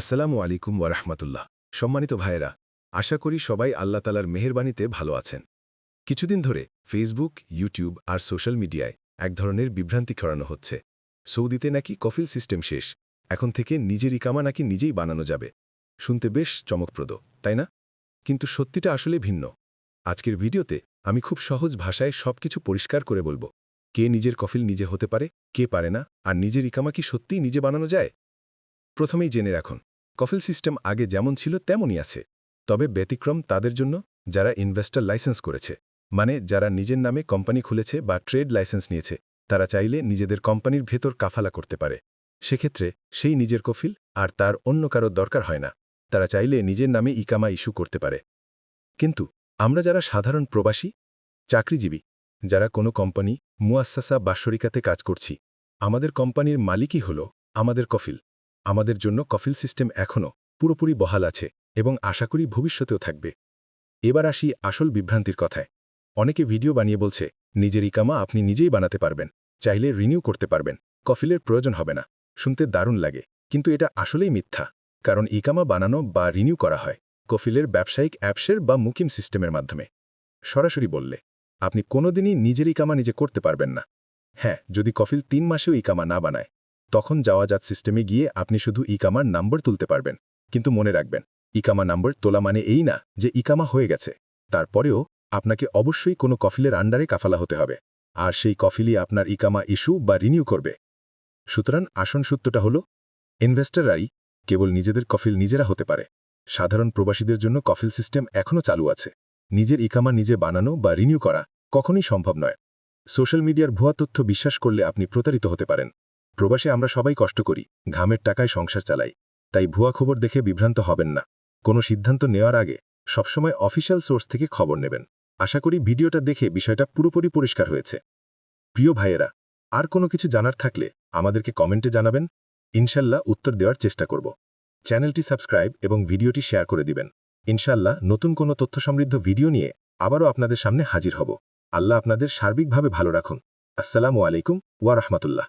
আসসালামু আলাইকুম ওয়ারহমাতুল্লাহ সম্মানিত ভাইয়েরা, আশা করি সবাই আল্লাহ তালার মেহেরবানিতে ভালো আছেন। কিছুদিন ধরে ফেসবুক ইউটিউব আর সোশ্যাল মিডিয়ায় এক ধরনের বিভ্রান্তি ছড়ানো হচ্ছে। সৌদিতে নাকি কফিল সিস্টেম শেষ, এখন থেকে নিজের ইকামা নাকি নিজেই বানানো যাবে। শুনতে বেশ চমকপ্রদ, তাই না? কিন্তু সত্যিটা আসলে ভিন্ন। আজকের ভিডিওতে আমি খুব সহজ ভাষায় সবকিছু পরিষ্কার করে বলব। কে নিজের কফিল নিজে হতে পারে, কে পারে না, আর নিজের ইকামা কি সত্যিই নিজে বানানো যায়? প্রথমেই জেনে রাখুন কফিল সিস্টেম আগে যেমন ছিল তেমনই আছে। তবে ব্যতিক্রম তাদের জন্য, যারা ইনভেস্টর লাইসেন্স করেছে। মানে যারা নিজের নামে কোম্পানি খুলেছে বা ট্রেড লাইসেন্স নিয়েছে, তারা চাইলে নিজেদের কোম্পানির ভেতর কাফালা করতে পারে। সেক্ষেত্রে সেই নিজের কফিল আর তার অন্য কারও দরকার হয় না। তারা চাইলে নিজের নামে ইকামা ইস্যু করতে পারে। কিন্তু আমরা যারা সাধারণ প্রবাসী, চাকরিজীবী, যারা কোনো কোম্পানি মুয়াস্সাসা বা শরিকাতে কাজ করছি, আমাদের কোম্পানির মালিকই হল আমাদের কফিল। আমাদের জন্য কফিল সিস্টেম এখনও পুরোপুরি বহাল আছে এবং আশা করি ভবিষ্যতেও থাকবে। এবার আসি আসল বিভ্রান্তির কথায়। অনেকে ভিডিও বানিয়ে বলছে, নিজের ইকামা আপনি নিজেই বানাতে পারবেন, চাইলে রিনিউ করতে পারবেন, কফিলের প্রয়োজন হবে না, শুনতে দারুণ লাগে। কিন্তু এটা আসলেই মিথ্যা, কারণ ইকামা বানানো বা রিনিউ করা হয় কফিলের ব্যবসায়িক অ্যাপসের বা মুকিম সিস্টেমের মাধ্যমে। সরাসরি বললে, আপনি কোনোদিনই নিজের ইকামা নিজে করতে পারবেন না। হ্যাঁ যদি কফিল তিন মাসেও ইকামা না বানায় তখন যাওয়া যাওয়াজাত সিস্টেমে গিয়ে আপনি শুধু ইকামার নাম্বার তুলতে পারবেন। কিন্তু মনে রাখবেন, ইকামা নাম্বার তোলা মানে এই না যে ইকামা হয়ে গেছে। তারপরেও আপনাকে অবশ্যই কোনো কফিলের আন্ডারে কাফালা হতে হবে। আর সেই কফিলই আপনার ইকামা ইস্যু বা রিনিউ করবে। সুতরাং আসন সূত্রটা হল, ইনভেস্টররাই কেবল নিজেদের কফিল নিজেরা হতে পারে। সাধারণ প্রবাসীদের জন্য কফিল সিস্টেম এখনও চালু আছে। নিজের ইকামা নিজে বানানো বা রিনিউ করা কখনই সম্ভব নয়। সোশ্যাল মিডিয়ার ভুয়া তথ্য বিশ্বাস করলে আপনি প্রতারিত হতে পারেন। প্রবাসে আমরা সবাই কষ্ট করি, ঘামের টাকায় সংসার চালাই, তাই ভুয়া খবর দেখে বিভ্রান্ত হবেন না। কোনো সিদ্ধান্ত নেওয়ার আগে সবসময় অফিসিয়াল সোর্স থেকে খবর নেবেন। আশা করি ভিডিওটা দেখে বিষয়টা পুরোপুরি পরিষ্কার হয়েছে। প্রিয় ভাইয়েরা, আর কোনো কিছু জানার থাকলে আমাদেরকে কমেন্টে জানাবেন, ইনশাল্লাহ উত্তর দেওয়ার চেষ্টা করব। চ্যানেলটি সাবস্ক্রাইব এবং ভিডিওটি শেয়ার করে দিবেন। ইনশাল্লাহ নতুন কোনো তথ্য সমৃদ্ধ ভিডিও নিয়ে আবারও আপনাদের সামনে হাজির হব। আল্লাহ আপনাদের সার্বিকভাবে ভালো রাখুন। আসসালামু আলাইকুম ওয়া রাহমাতুল্লাহ।